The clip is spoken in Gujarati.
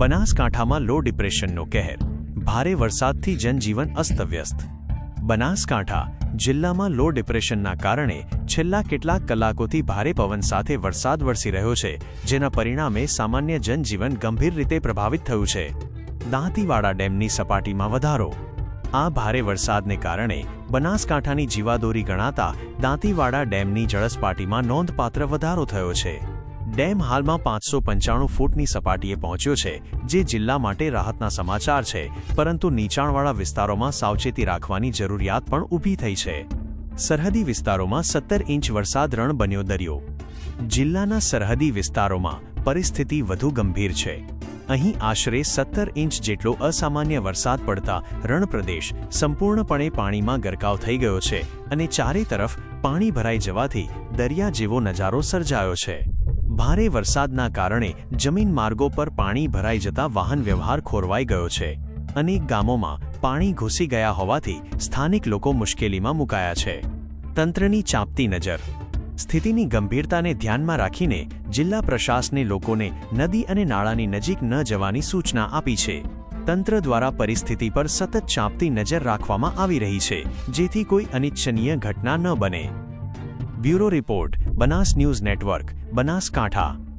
બનાસકાંઠામાં લો ડિપ્રેશનનો કહેર. ભારે વરસાદથી જનજીવન અસ્તવ્યસ્ત. બનાસકાંઠા જિલ્લામાં લો ડિપ્રેશનના કારણે છેલ્લા કેટલાક કલાકોથી ભારે પવન સાથે વરસાદ વરસી રહ્યો છે, જેના પરિણામે સામાન્ય જનજીવન ગંભીર રીતે પ્રભાવિત થયું છે. દાંતીવાડા ડેમની સપાટીમાં વધારો. આ ભારે વરસાદને કારણે બનાસકાંઠાની જીવાદોરી ગણાતા દાંતીવાડા ડેમની જળસપાટીમાં નોંધપાત્ર વધારો થયો છે. ડેમ હાલમાં પાંચસો પંચાણું ફૂટની સપાટીએ પહોંચ્યો છે, જે જિલ્લા માટે રાહતના સમાચાર છે, પરંતુ નીચાણવાળા વિસ્તારોમાં સાવચેતી રાખવાની જરૂરિયાત પણ ઊભી થઈ છે. સરહદી વિસ્તારોમાં સત્તર ઇંચ વરસાદ રણ બન્યો દરિયો. જિલ્લાના સરહદી વિસ્તારોમાં પરિસ્થિતિ વધુ ગંભીર છે. અહીં આશરે સત્તર ઇંચ જેટલો અસામાન્ય વરસાદ પડતા રણપ્રદેશ સંપૂર્ણપણે પાણીમાં ગરકાવ થઈ ગયો છે અને ચારે તરફ પાણી ભરાઈ જવાથી દરિયા જેવો નજારો સર્જાયો છે. ભારે વરસાદના કારણે જમીન માર્ગો પર પાણી ભરાઈ જતા વાહન વ્યવહાર ખોરવાઈ ગયો છે. અનેક ગામોમાં પાણી ઘૂસી ગયા હોવાથી સ્થાનિક લોકો મુશ્કેલીમાં મુકાયા છે. તંત્રની ચાંપતી નજર. સ્થિતિની ગંભીરતાને ધ્યાનમાં રાખીને જિલ્લા પ્રશાસને લોકોને નદી અને નાળાની નજીક ન જવાની સૂચના આપી છે. તંત્ર દ્વારા પરિસ્થિતિ પર સતત ચાંપતી નજર રાખવામાં આવી રહી છે, જેથી કોઈ અનિચ્છનીય ઘટના ન બને. Bureau report Banas news network Banaskantha